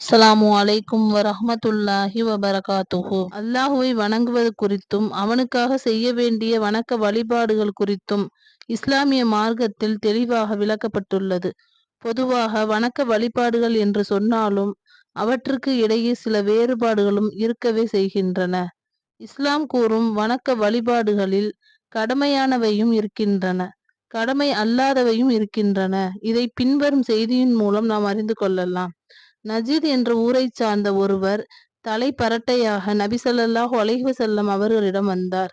அஸ்லாமு அலைக்கும் வரஹமத்துல்லாஹி வபரகாத்துஹு. அல்லாஹுவை வணங்குவது குறித்தும் அவனுக்காக செய்ய வேண்டிய வணக்க வழிபாடுகள் குறித்தும் இஸ்லாமிய மார்க்கத்தில் தெளிவாக விளக்கப்பட்டுள்ளது. பொதுவாக வணக்க வழிபாடுகள் என்று சொன்னாலும் அவற்றுக்கு இடையே சில வேறுபாடுகளும் இருக்கவே செய்கின்றன. இஸ்லாம் கூறும் வணக்க வழிபாடுகளில் கடமையானவையும் இருக்கின்றன. கடமை அல்லாதவையும் இருக்கின்றன. இதை பின்வரும் செய்தியின் மூலம் நாம் அறிந்து கொள்ளலாம். நஜீத் என்ற ஊரைச் சார்ந்த ஒருவர் தலை பரட்டையாக நபி ஸல்லல்லாஹு செல்லம் அவர்களிடம் வந்தார்.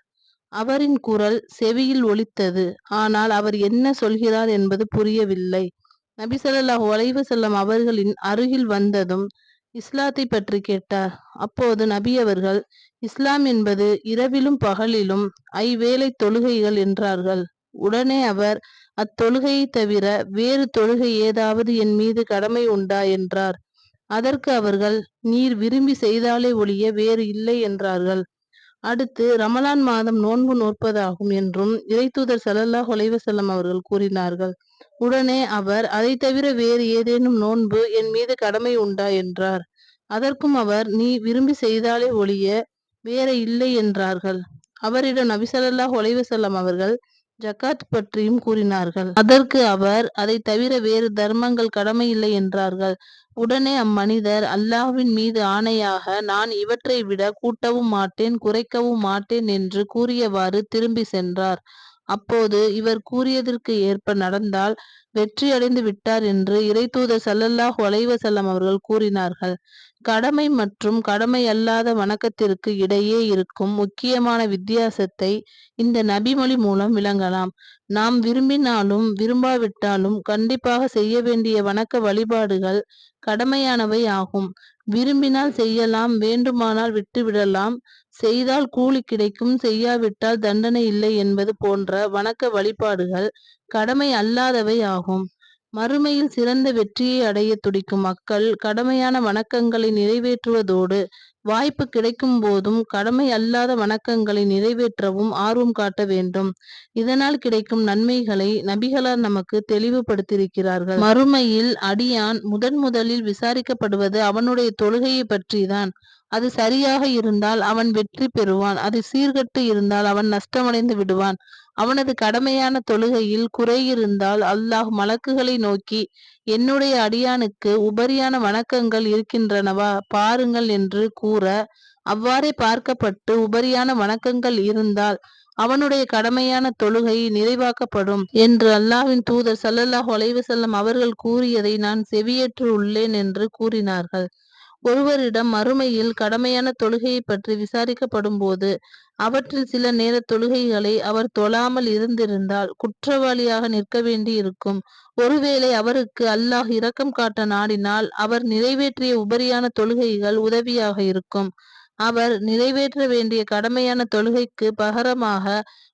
அவரின் குரல் செவியில் ஒலித்தது. ஆனால் அவர் என்ன சொல்கிறார் என்பது புரியவில்லை. நபி ஸல்லல்லாஹு செல்லம் அவர்களின் அருகில் வந்ததும் இஸ்லாத்தை பற்றி கேட்டார். அப்போது நபி அவர்கள் இஸ்லாம் என்பது இரவிலும் பகலிலும் ஐவேளை தொழுகைகள் என்றார்கள். உடனே அவர் அத்தொழுகையை தவிர வேறு தொழுகை ஏதாவது என் மீது கடமை உண்டா? என்றார். அதற்கு அவர்கள் நீர் விரும்பி செய்தாலே ஒழிய வேறு இல்லை என்றார்கள். அடுத்து ரமலான் மாதம் நோன்பு நோற்பதாகும் என்றும் இறைத்தூதர் ஸல்லல்லாஹு அலைஹி அவர்கள் கூறினார்கள். உடனே அவர் அதை தவிர வேறு ஏதேனும் நோன்பு என் மீது கடமை உண்டா? என்றார். அதற்கும் அவர் நீ விரும்பி செய்தாலே ஒழிய வேற இல்லை என்றார்கள். அவரிடம் நபிசல்லா ஸல்லல்லாஹு அவர்கள் ஜக்காத் பற்றியும் கூறினார்கள். அதற்கு அவர் அதை தவிர வேறு தர்மங்கள் கடமை இல்லை என்றார்கள். உடனே அம்மனிதர் அல்லாஹ்வின் மீது ஆணையாக நான் இவற்றை விட கூட்டவும் மாட்டேன் குறைக்கவும் மாட்டேன் என்று கூறியவாறு திரும்பி சென்றார். அப்போது இவர் கூறியதற்கு ஏற்ப நடந்தால் வெற்றி அடைந்து விட்டார் என்று இறைத்தூதர் சல்லல்லாஹ் அலைஹி அவர்கள் கூறினார்கள். கடமை மற்றும் கடமை அல்லாத வணக்கத்திற்கு இடையே இருக்கும் முக்கியமான வித்தியாசத்தை இந்த நபிமொழி மூலம் விளங்கலாம். நாம் விரும்பினாலும் விரும்பாவிட்டாலும் கண்டிப்பாக செய்ய வேண்டிய வணக்க வழிபாடுகள் கடமையானவை ஆகும். விரும்பினால் செய்யலாம் வேண்டுமானால் விட்டுவிடலாம் செய்தால் கூலி கிடைக்கும் செய்யாவிட்டால் தண்டனை இல்லை என்பது போன்ற வணக்க வழிபாடுகள் கடமை அல்லாதவை ஆகும். மறுமையில் சிறந்த வெற்றியை அடைய துடிக்கும் மக்கள் கடமையான வணக்கங்களை நிறைவேற்றுவதோடு வாய்ப்பு கிடைக்கும் போதும் கடமை அல்லாத வணக்கங்களை நிறைவேற்றவும் ஆர்வம் காட்ட வேண்டும். இதனால் கிடைக்கும் நன்மைகளை நபிகளார் நமக்கு தெளிவுபடுத்தியிருக்கிறார்கள். மறுமையில் அடியான் முதன் முதலில் விசாரிக்கப்படுவது அவனுடைய தொழுகையை பற்றிதான். அது சரியாக இருந்தால் அவன் வெற்றி பெறுவான். அது சீர்கட்டு இருந்தால் அவன் நஷ்டமடைந்து விடுவான். அவனது கடமையான தொழுகையில் குறை இருந்தால் அல்லாஹ் மலக்குகளை நோக்கி என்னுடைய அடியானுக்கு உபரியான வணக்கங்கள் இருக்கின்றனவா? பாருங்கள் என்று கூற அவ்வாறே பார்க்கப்பட்டு உபரியான வணக்கங்கள் இருந்தால் அவனுடைய கடமையான தொழுகை நிறைவாக்கப்படும் என்று அல்லாவின் தூதர் சல்லல்லாஹ் ஒலைவு வஸல்லம் அவர்கள் கூறியதை நான் செவியேற்று உள்ளேன் என்று கூறினார்கள். ஒருவரிடம் மறுமையில் கடமையான தொழுகையை பற்றி விசாரிக்கப்படும் போது அவற்றில் சில நேர தொழுகைகளை அவர் தொழாமல் இருந்திருந்தால் குற்றவாளியாக நிற்க வேண்டி இருக்கும் ஒருவேளை அவருக்கு அல்லாஹ் இரக்கம் காட்ட நாடினால் அவர் நிறைவேற்றிய உபரியான தொழுகைகள் உதவியாக இருக்கும். அவர் நிறைவேற்ற வேண்டிய கடமையான தொழுகைக்கு பகரமாக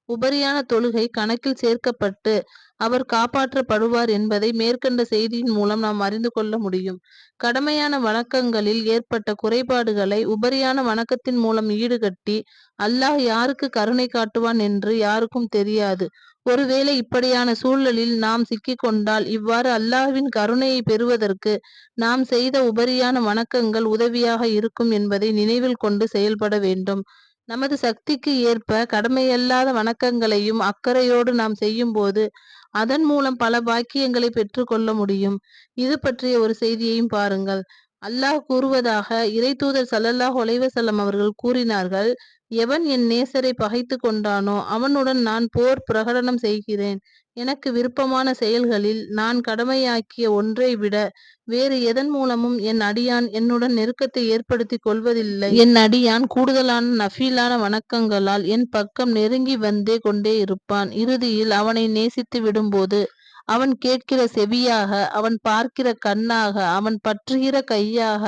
உபரியான தொழுகை கணக்கில் சேர்க்கப்பட்டு அவர் காப்பாற்றப்படுவார் என்பதை மேற்கண்ட செய்தியின் மூலம் நாம் அறிந்து கொள்ள முடியும். கடமையான வணக்கங்களில் ஏற்பட்ட குறைபாடுகளை உபரியான வணக்கத்தின் மூலம் ஈடுகட்டி அல்லாஹ் யாருக்கு கருணை காட்டுவான் என்று யாருக்கும் தெரியாது. ஒருவேளை இப்படியான சூழலில் நாம் சிக்கிக்கொண்டால் இவ்வாறு அல்லாஹ்வின் கருணையை பெறுவதற்கு நாம் செய்த உபரியான வணக்கங்கள் உதவியாக இருக்கும் என்பதை நினைவில் கொண்டு செயல்பட வேண்டும். நமது சக்திக்கு ஏற்ப கடமையல்லாத வணக்கங்களையும் அக்கறையோடு நாம் செய்யும் போது அதன் மூலம் பல பாக்கியங்களை பெற்றுக்கொள்ள முடியும். இது பற்றிய ஒரு செய்தியையும் பாருங்கள். அல்லாஹ் கூறுவதாக இறை தூதர் சல்லல்லாஹ் ஒலைவசல்லம் அவர்கள் கூறினார்கள் எவன் என் நேசரை பகைத்து கொண்டானோ அவனுடன் நான் போர் பிரகடனம் செய்கிறேன். எனக்கு விருப்பமான செயல்களில் நான் கடமையாக்கிய ஒன்றை விட வேறு எதன் மூலமும் என் அடியான் என்னுடன் நெருக்கத்தை ஏற்படுத்தி கொள்வதில்லை. என் அடியான் கூடுதலான நஃபீலான வணக்கங்களால் என் பக்கம் நெருங்கி வந்தே கொண்டே இருப்பான். இறுதியில் அவனை நேசித்து விடும்போது அவன் கேட்கிற செவியாக அவன் பார்க்கிற கண்ணாக அவன் பற்றுகிற கையாக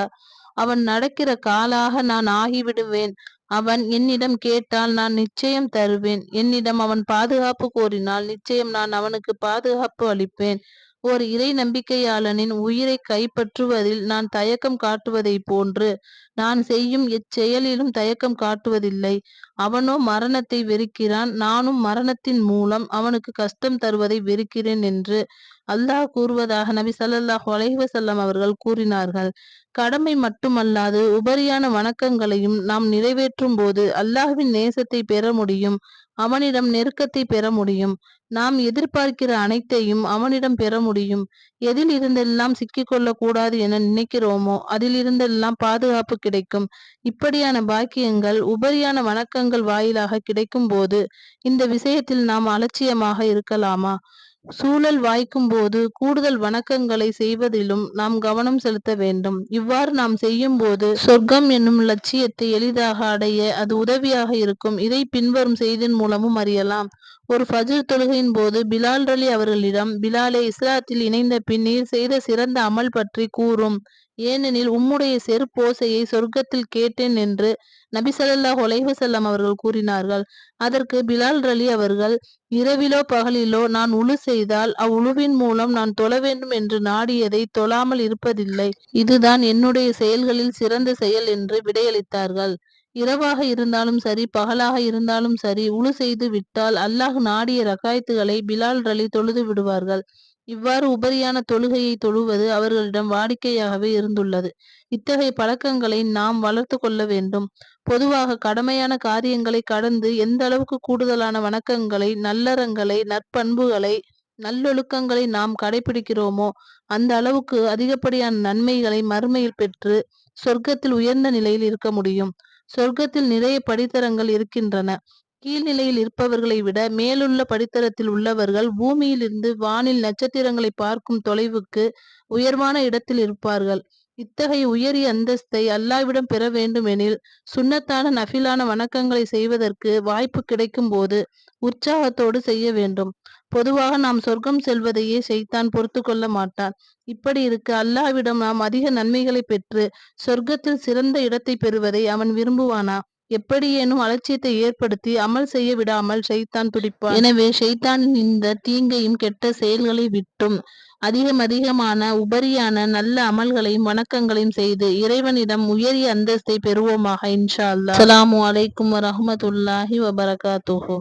அவன் நடக்கிற காலாக நான் ஆகிவிடுவேன். அவன் என்னிடம் கேட்டால் நான் நிச்சயம் தருவேன். என்னிடம் அவன் பாதுகாப்பு கோரினால் நிச்சயம் நான் அவனுக்கு பாதுகாப்பு அளிப்பேன். ஓர் இறை நம்பிக்கையாளனின் உயிரை கைப்பற்றுவதில் நான் தயக்கம் காட்டுவதைப் போன்று நான் செய்யும் எச்செயலிலும் தயக்கம் காட்டுவதில்லை. அவனோ மரணத்தை வெறுக்கிறான் நானும் மரணத்தின் மூலம் அவனுக்கு கஷ்டம் தருவதை வெறுக்கிறேன் என்று அல்லாஹ் கூறுவதாக நபி சல்லாஹ் அலைஹி அவர்கள் கூறினார்கள். கடமை மட்டுமல்லாது உபரியான வணக்கங்களையும் நாம் நிறைவேற்றும் போது அல்லாஹ்வின் நேசத்தை பெற முடியும் அவனிடம் நெருக்கத்தை பெற முடியும். நாம் எதிர்பார்க்கிற அனைத்தையும் அவனிடம் பெற முடியும். எதில் இருந்தெல்லாம் சிக்கிக்கொள்ள கூடாது என நினைக்கிறோமோ அதில் இருந்தெல்லாம் பாதுகாப்பு கிடைக்கும். இப்படியான பாக்கியங்கள் உபரியான வணக்கங்கள் வாயிலாக கிடைக்கும் போது இந்த விஷயத்தில் நாம் அலட்சியமாக இருக்கலாமா? சூழல் வாய்க்கும் போது கூடுதல் வணக்கங்களை செய்வதிலும் நாம் கவனம் செலுத்த வேண்டும். இவ்வாறு நாம் செய்யும் போது சொர்க்கம் என்னும் லட்சியத்தை எளிதாக அடைய அது உதவியாக இருக்கும். இதை பின்வரும் செய்தியின் மூலமும் அறியலாம். ஒரு ஃபஜ்ர் தொழுகையின் போது பிலால் ரலி அவர்களிடம் பிலாலே இஸ்லாத்தில் இணைந்த பின் நீர் செய்த சிறந்த அமல் பற்றி கூறும். ஏனெனில் உம்முடைய செருப்போசையை சொர்க்கத்தில் கேட்டேன் என்று நபி ஸல்லல்லாஹு அவர்கள் கூறினார்கள். அதற்கு பிலால் ரலி அவர்கள் இரவிலோ பகலிலோ நான் உழு செய்தால் அவ்வுழுவின் மூலம் நான் தொழ வேண்டும் என்று நாடியதை தொழாமல் இருப்பதில்லை. இதுதான் என்னுடைய செயல்களில் சிறந்த செயல் என்று விடையளித்தார்கள். இரவாக இருந்தாலும் சரி பகலாக இருந்தாலும் சரி உழு செய்து விட்டால் அல்லாஹ் நாடிய ரகாயத்துகளை பிலால் ரலி தொழுது விடுவார்கள். இவ்வாறு உபரியான தொழுகையை தொழுவது அவர்களிடம் வாடிக்கையாகவே இருந்துள்ளது. இத்தகைய பழக்கங்களை நாம் வளர்த்து கொள்ள வேண்டும். பொதுவாக கடமையான காரியங்களை கடந்து எந்த அளவுக்கு கூடுதலான வணக்கங்களை நல்லறங்களை நற்பண்புகளை நல்லொழுக்கங்களை நாம் கடைபிடிக்கிறோமோ அந்த அளவுக்கு அதிகப்படியான நன்மைகளை மறுமையில் பெற்று சொர்க்கத்தில் உயர்ந்த நிலையில் இருக்க முடியும். சொர்க்கத்தில் நிறைய படித்தரங்கள் இருக்கின்றன. கீழ்நிலையில் இருப்பவர்களை விட மேலுள்ள படித்தரத்தில் உள்ளவர்கள் பூமியிலிருந்து வானில் நட்சத்திரங்களை பார்க்கும் தொலைவுக்கு உயர்வான இடத்தில் இருப்பார்கள். இத்தகைய உயரிய அந்தஸ்தை அல்லாவிடம் பெற வேண்டுமெனில் சுண்ணத்தான நஃபிலான வணக்கங்களை செய்வதற்கு வாய்ப்பு கிடைக்கும் போது உற்சாகத்தோடு செய்ய வேண்டும். பொதுவாக நாம் சொர்க்கம் செல்வதையே செய்தான் பொறுத்து கொள்ள மாட்டான். இப்படி இருக்க அல்லாஹ்விடம் நாம் அதிக நன்மைகளை பெற்று சொர்க்கத்தில் சிறந்த இடத்தை பெறுவதை அவன் விரும்புவானா? எப்படியேனும் அலட்சியத்தை ஏற்படுத்தி அமல் செய்ய விடாமல் ஷைத்தான் துடிப்பான் எனவே ஷைத்தானின் இந்த தீங்கையும் கெட்ட செயல்களை விட்டும். அதிகம் அதிகமான உபரியான நல்ல அமல்களையும் வணக்கங்களையும் செய்து இறைவனிடம் உயரிய அந்தஸ்தை பெறுவோமாக இன்ஷா அல்லாஹ். அஸ்ஸலாமு அலைக்கும் வரஹ்மத்துல்லாஹி வபரகாத்துஹு.